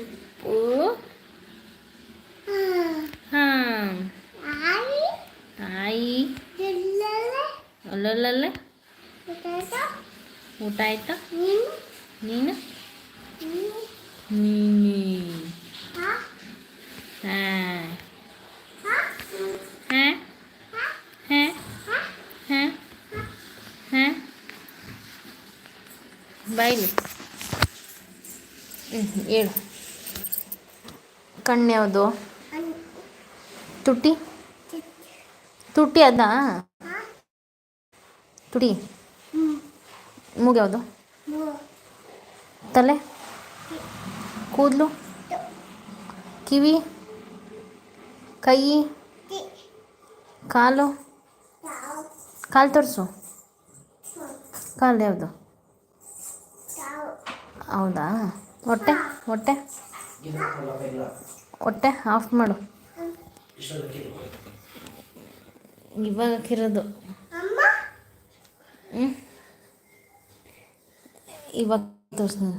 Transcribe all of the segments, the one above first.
ಉಪ್ಪು. ಹಾಂ. ತಾಯಿ. ಅಲ್ಲಲ್ಲಲ್ಲ. ಊಟ ಆಯ್ತಾ? ನೀನು? ನೀನು. ಹಾಂ. ಹಾಂ. ಹಾಂ. ಹಾಂ. ಹಾಂ. ಬಾಯ್ಲಿ ಹ್ಞೂ ಹೇಳು. ಕಣ್ಣು ಯಾವುದು? ತುಟಿ? ತುಟಿ ಅದಾ? ತುಟಿ? ಮೂಗು ಯಾವುದು? ತಲೆ? ಕೂದಲು? ಕಿವಿ? ಕೈ? ಕಾಲು? ಕಾಲು. ತೋರಿಸು. ಕಾಲು ಯಾವುದು? ಹೌದಾ? ಹೊಟ್ಟೆ? ಹೊಟ್ಟೆ? ಹೊಟ್ಟೆ ಆಫ್ ಮಾಡು. ಇವಾಗ ಹಾಕಿರೋದು ಹ್ಞೂ ಇವಾಗ ತೋರಿಸ್ತೀನಿ.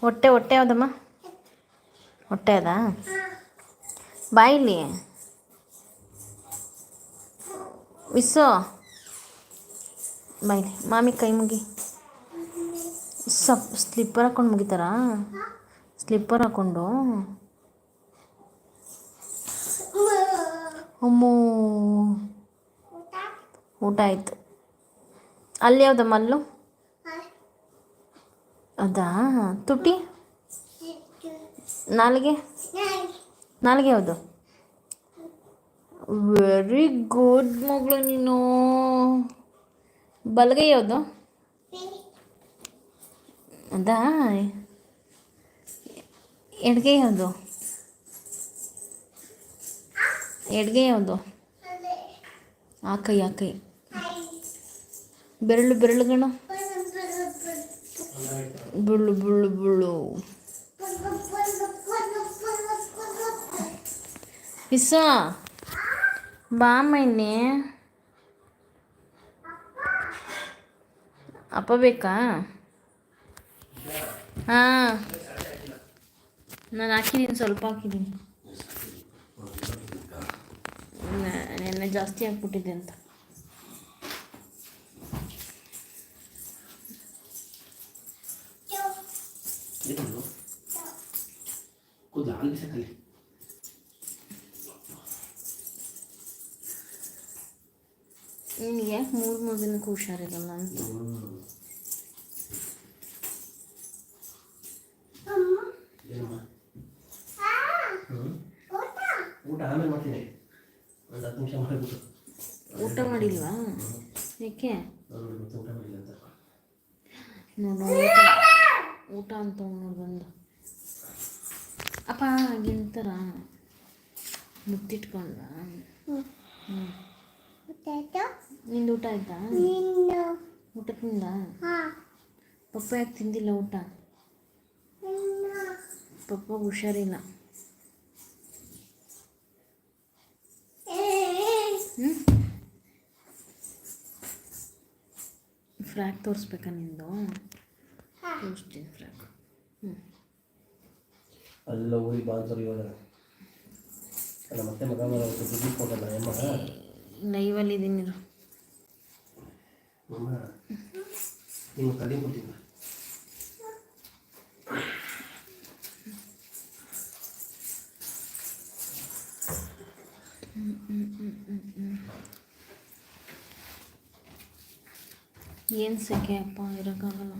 ಹೊಟ್ಟೆ ಹೊಟ್ಟೆ ಯಾವ್ದಮ್ಮ? ಹೊಟ್ಟೆ ಅದಾ? ಬಾಯಿಲಿ? ವಿಸು? ಬಾಯಿಲಿ. ಮಾಮಿ ಕೈ ಮುಗಿ. ಸಪ್ ಸ್ಲಿಪ್ಪರ್ ಹಾಕೊಂಡು ಮುಗಿತಾರಾ? ಸ್ಲಿಪ್ಪರ್ ಹಾಕೊಂಡು. ಅಮ್ಮೋ. ಊಟ ಆಯಿತು. ಅಲ್ಲಿ ಯಾವುದಮ್ಮ ಅಲ್ಲು ಅದಾ? ತುಟಿ? ನಾಲ್ಗೆ? ನಾಲ್ಗೆ ಯಾವುದು? ವೆರಿ ಗುಡ್ ಮಗಳು ನೀನು. ಬಲಗೈ ಯಾವುದು? ಅದಾ? ಎಡಗೈ ಯಾವುದು ಎಡ್ಗೆ ಯಾವುದು ಆ ಕೈ ಆ ಕೈ. ಬೆರಳು ಬೆರಳುಗಳು ಬುಳ್ಳು ಬುಳ್ಳು ಬುಳ್ಳು. ಪಿಸ ಬಾಮಣ್ಣೆ ಅಪ್ಪ ಬೇಕಾ? ಹಾಂ. ನಾನು ಹಾಕಿದ್ದೀನಿ ಸ್ವಲ್ಪ ಹಾಕಿದ್ದೀನಿ ನೆನ್ನೆ ಜಾಸ್ತಿ ಹಾಕ್ಬಿಟ್ಟಿದ್ದೆ ಅಂತ. ನಿನಗೆ ಯಾಕೆ ಮೂರು ಮೂರು ದಿನಕ್ಕೆ ಹುಷಾರಿರಲ್ಲ ಅಂತ. ಊಟ ಆಮೇಲೆ ಮಾಡ್ತೀನಿ. ಒಂದು ಹತ್ತು ನಿಮಿಷ ಮಾಡಿಬಿಟ್ಟು ಊಟ ಮಾಡಿಲ್ವಾ? ಗೊತ್ತು ಊಟ ಮಾಡಿಲ್ಲ ಅಂತ. ನೋಡು ಊಟ ಊಟ ಅಂತ ನೋಡಿ ಬಂದು. ಅಪ್ಪ ಗಿಂತರ. ಮುತ್ತಿಟ್ಕೊಂಡ ಹ್ಞೂ ನಿಂದು ಊಟ ಆಯ್ತಾ? ಊಟ ತಿಂದ ಪಪ್ಪ ಯಾಕೆ ತಿಂದಿಲ್ಲ ಊಟ? ಪಪ್ಪ ಹುಷಾರಿಲ್ಲ. ಫ್ರಾಕ್ ತೋರಿಸ್ಬೇಕಾ ನಿಂದು? ತೋರಿಸ್ತೀನಿ ಫ್ರಾಕ್. ಹ್ಞೂ ಅಲ್ಲ ಹೋಗಿ ಬಾ ಅಂತಾರೆ ಇವಾಗ ಮತ್ತೆ ಮಗ ಮಗ ದುಡ್ಡು ಕೊಟ್ಟಲ್ಲ ಅಮ್ಮ ಲೈವಲ್ಲಿ ಇದ್ದೀನಿ ನಿಮ್ಮ ಕಲಿ ಕೊಟ್ಟಿಲ್ಲ ಏನು ಸೆಕೆ ಅಪ್ಪ ಇರೋಕ್ಕಾಗಲ್ಲ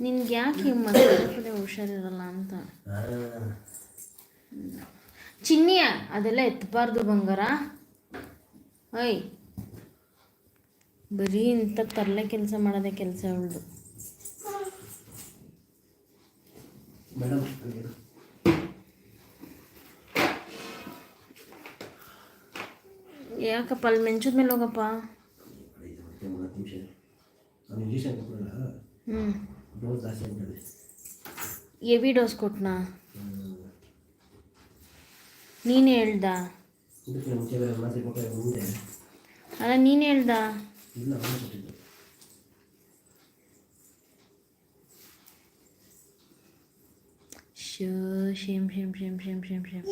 ನಿನ್ಗೆ ಯಾಕೆ ಮತ್ತೆ ಹುಷಾರಿರಲ್ಲ ಅಂತ ಹಾಂ ಚಿನ್ನಿಯ ಅದೆಲ್ಲ ಎತ್ತಬಾರ್ದು ಬಂಗಾರ ಓಯ್ ಬರೀ ಇಂಥ ತರಲೆ ಕೆಲಸ ಮಾಡೋದೇ ಕೆಲಸ ಅವಳದು ಯಾಕಪ್ಪ ಅಲ್ಲಿ ಮೆಂಚದ ಮೇಲೆ ಹೋಗಪ್ಪ ಎವಿ ಡೋಸ್ ಕೊಟ್ನಾ ನೀನು ಹೇಳ್ದ ಅಲ್ಲ ನೀನು ಹೇಳ್ದ shame shame shame shame shame shame shame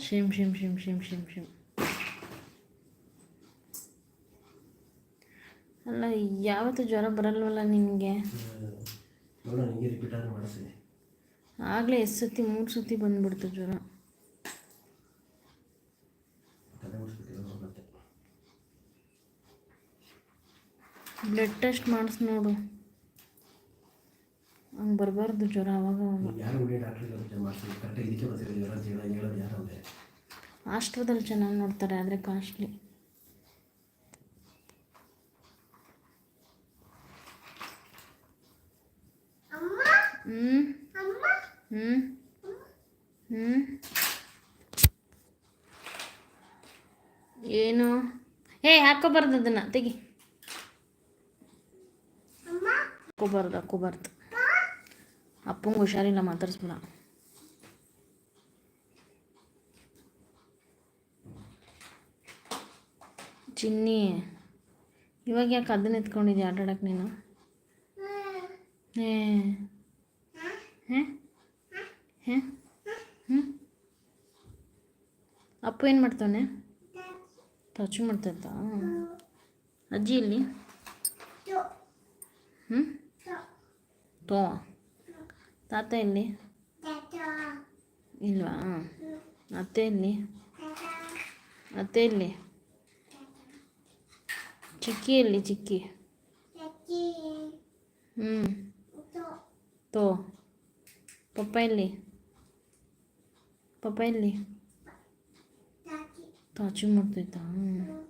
shame shame shame shame shame shame ಅಲ್ಲ ಯಾವತ್ತು ಜ್ವರ ಬರಲ್ವಲ್ಲ ನಿಮಗೆ? ಆಗಲೇ ಎಷ್ಟು ಸತಿ ಮೂರು ಸತಿ ಬಂದ್ಬಿಡ್ತು ಜ್ವರ. ಬ್ಲಡ್ ಟೆಸ್ಟ್ ಮಾಡಿಸ್ ನೋಡು. ಹಂಗೆ ಬರಬಾರ್ದು ಜ್ವರ ಅವಾಗ ಆಸ್ಟ್ರದಲ್ಲಿ ಚೆನ್ನಾಗಿ ನೋಡ್ತಾರೆ ಆದರೆ ಕಾಸ್ಟ್ಲಿ ಹ್ಞೂ ಹ್ಞೂ ಹ್ಞೂ ಏನು? ಏ ಹಾಕೋಬಾರ್ದು ಅದನ್ನು, ತೆಗಿ. ಹಾಕೋಬಾರ್ದು ಹಾಕೋಬಾರ್ದು ಅಪ್ಪಂಗೆ ಹುಷಾರಿಲ್ಲ, ಮಾತಾಡಿಸ್ಬಿಡ. ಚಿನ್ನಿ, ಇವಾಗ ಯಾಕೆ ಅದನ್ನ ಎತ್ಕೊಂಡಿದ್ಯಾ, ಆಟಾಡಕ್ಕೆ ನೀನು? ಹೇ ಹ್ಞೂ ಅಪ್ಪು ಏನು ಮಾಡ್ತಾನೆ ಟಚ್ ಮಾಡ್ತಾಯಿದ್ದ ಅಜ್ಜಿ ಇಲ್ಲಿ ಹ್ಞೂ ತೋ. ತಾತ ಇಲ್ಲಿ ಇಲ್ವಾ? ಅತ್ತೆ ಇಲ್ಲಿ ಅತ್ತೆ ಇಲ್ಲಿ ಚಿಕ್ಕಿ ಇಲ್ಲಿ ಚಿಕ್ಕಿ? ಹ್ಞೂ ತೋ. Papele. Papele. Tati. Tati murte ta. Tati.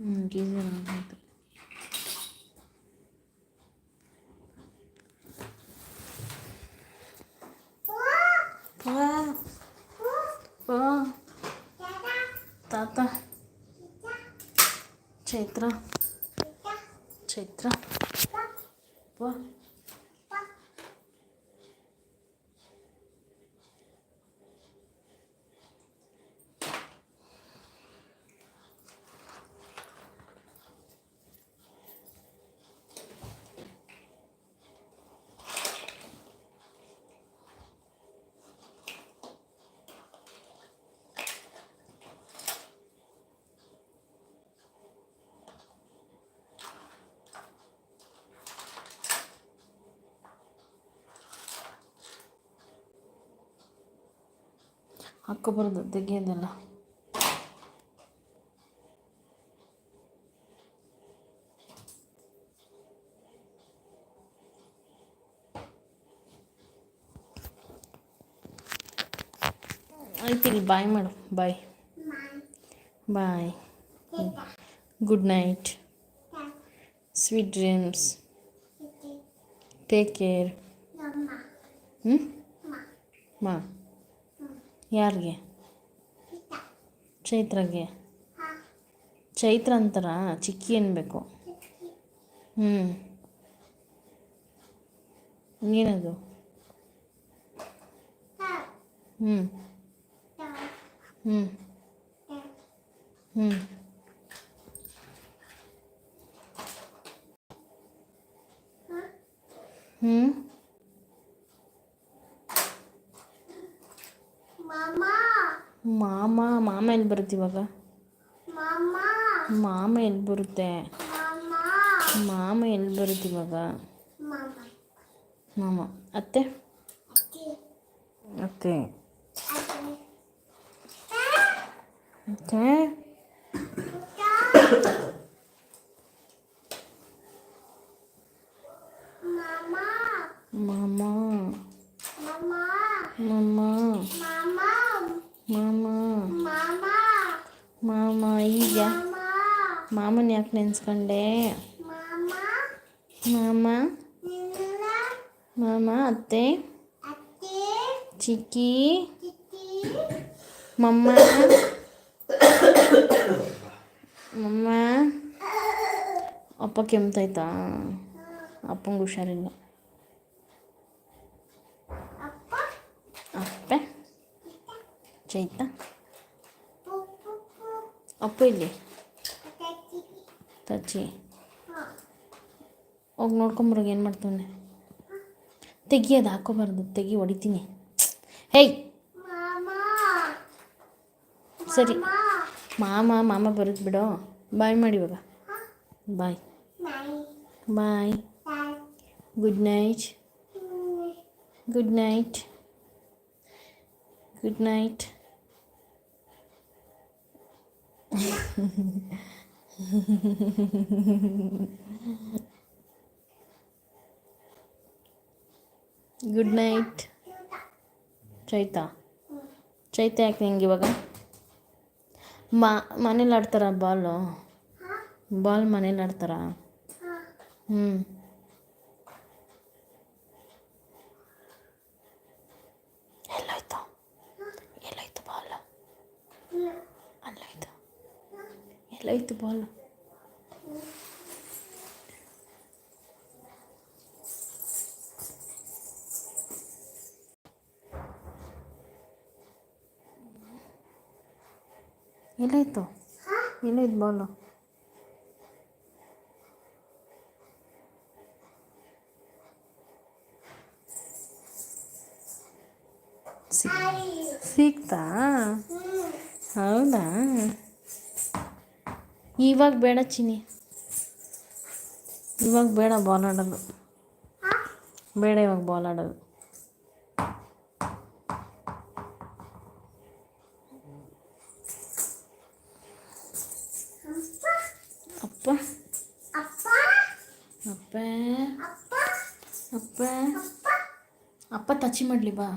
Mm, Chaitra. Chaitra. ಹಾಕೋಬಾರ್ದು ತೆಗೆಯೋದೆಲ್ಲ. ಆಯ್ತು ಬಾಯ್ ಮಾಡು, bye. Bye. Good night. Sweet dreams take care ಹ್ಞೂ ಮಾ. ಯಾರಿಗೆ? ಚೈತ್ರಗೆ. ಚೈತ್ರ ಅಂತಾರ ಚಿಕ್ಕಿ ಅನ್ಬೇಕು ಹ್ಞೂ ಏನದು? ಹ್ಞೂ ಹ್ಞೂ ಹ್ಞೂ ಹ್ಞೂ ಮಾಮ ಮಾಮ ಎಲ್ಲಿ ಬರುತ್ತೆ ಇವಾಗ ಮಾಮ ಎಲ್ಲಿ ಬರುತ್ತೆ ಮಾಮ ಎಲ್ಲಿ ಬರುತ್ತೆ ಇವಾಗ ಮಾಮ ಅತ್ತೆ ಅತ್ತೆ ಅತ್ತೆ ಮಾಮ ಮಾಮ ಮಾಮ ಮಾಮ ಈಗ ಮಾಮನ ಯಾಕೆ ನೆನ್ಸ್ಕೊಂಡೆ ಮಾಮ ಮಾಮ ಅತ್ತೆ ಚಿಕ್ಕಿ ಮಮ್ಮ ಮಮ್ಮ ಅಪ್ಪ ಕೆಮ್ತೈತಾ ಅಪ್ಪಂಗೆ ಹುಷಾರಿಲ್ಲ ಅಪ್ಪೆ ಚೈತ ಅಪ್ಪ ಇಲ್ಲಿ ತಚ್ಚಿ ಹೋಗಿ ನೋಡ್ಕೊಂಬರೋಗಿ ಏನು ಮಾಡ್ತಾನೆ ತೆಗಿ ಅದು ಹಾಕೋಬಾರ್ದು, ತೆಗಿ ಹೊಡಿತೀನಿ. ಹೇಯ್ ಸರಿ. ಮಾಮ ಮಾಮ ಬರುತ್ತೆ ಬಿಡೋ. ಬಾಯ್ ಮಾಡಿ ಇವಾಗ. Bye. Bye. Good night good night good night good night Chaitha. Chaitha ಯಾಕೆ ನಿಂಗೆ ಇವಾಗ? ಮಾ, ಮನೇಲಿ ಆಡ್ತಾರ ಬಾಲು? ಬಾಲ್ ಮನೇಲಿ ಆಡ್ತಾರ? ಹ್ಞೂ ಎಲ್ಲೋಯ್ತು? ಎಲ್ಲೋಯ್ತು ಬಾಲ್? ಅಲ್ಲೋಯ್ತು? ಎಲ್ಲೋಯ್ತು ಬಾಲ್? ಎಲ್ಲೋಯ್ತು? ಎಲ್ಲೋಯ್ತು ಬಾಲು. ಸಿಕ್ತಾ ಹೌದಾ? ಇವಾಗ ಬೇಡ ಚಿನಿ ಇವಾಗ ಬೇಡ ಬಾಲ್ ಆಡೋದು. ಬೇಡ ಇವಾಗ ಬಾಲ್ ಆಡೋದು ಅಪ್ಪ ಅಪ್ಪ ಅಪ್ಪ ಅಪ್ಪ ಟಚ್ ಮಾಡಲಿ ಬಾ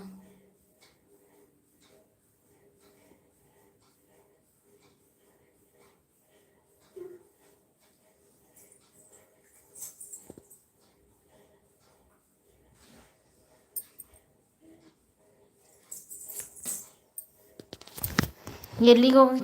ಎಲ್ಲಿಗೆ ಹೋಗಿ